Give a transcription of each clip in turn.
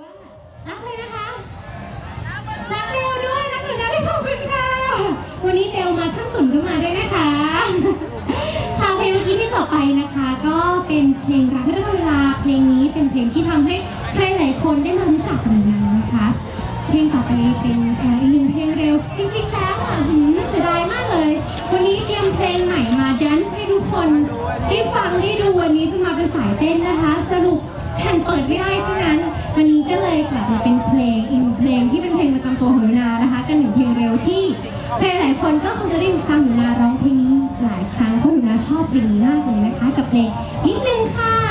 ว่ารักเลยนะคะ รักเบลด้วยรักหนูนะได้ขอบคุณค่ะ วันนี้เบลมาทั้งตุ่นก็มาด้วยนะคะ ค่ะเพลงเมื่อกี้ที่จบไปนะคะ ก็เป็นเพลงรักไม่ต้องเวลา เพลงนี้เป็นเพลงที่ทำให้ใครหลายคนได้มารู้จักหนูนานะคะ เพลงต่อไปเป็นอีกหนึ่งเพลงเร็ว จริงๆแล้วอะหืมเสียดายมากเลย วันนี้เตรียมเพลงใหม่มาแดนซ์ให้ทุกคนได้ฟังได้ดูวันนี้จะมาเป็นสายเต้นนะคะ สรุปแผ่นเปิดไม่ได้ฉะนั้น วันนี้ก็เลยกลับมาเป็นเพลงอีกหนึ่งเพลงที่เป็นเพลงประจำตัวของหนูนานะคะ กันหนึ่งเพลงเร็วที่ใครหลายคนก็คงจะได้ฟังหนูนาร้องเพลงนี้หลายครั้งเพราะหนูนาชอบเพลงนี้มากเลยนะคะ กับเพลงนิดนึงค่ะ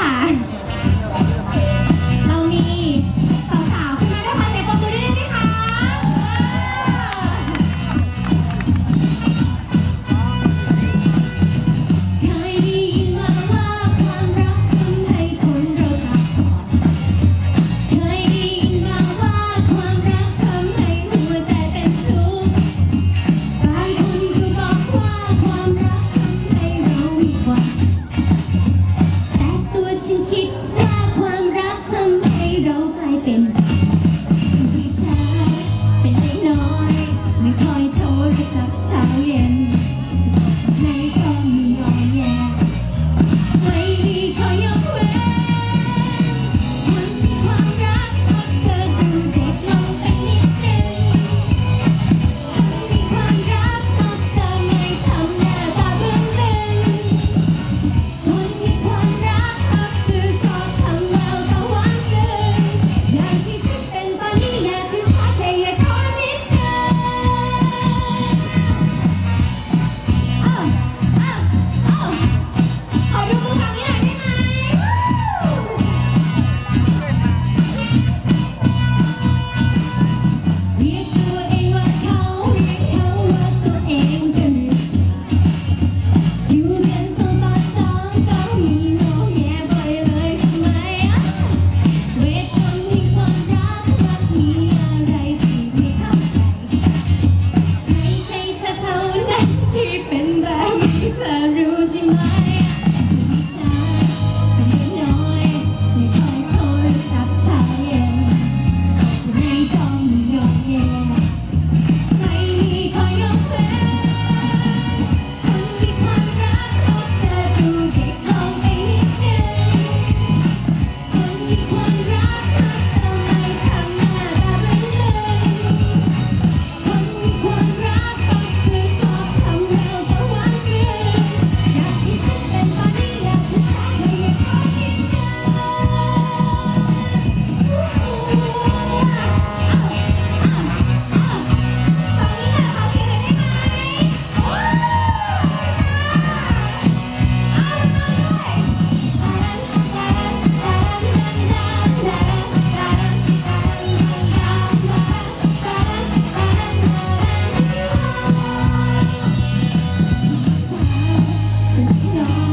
love.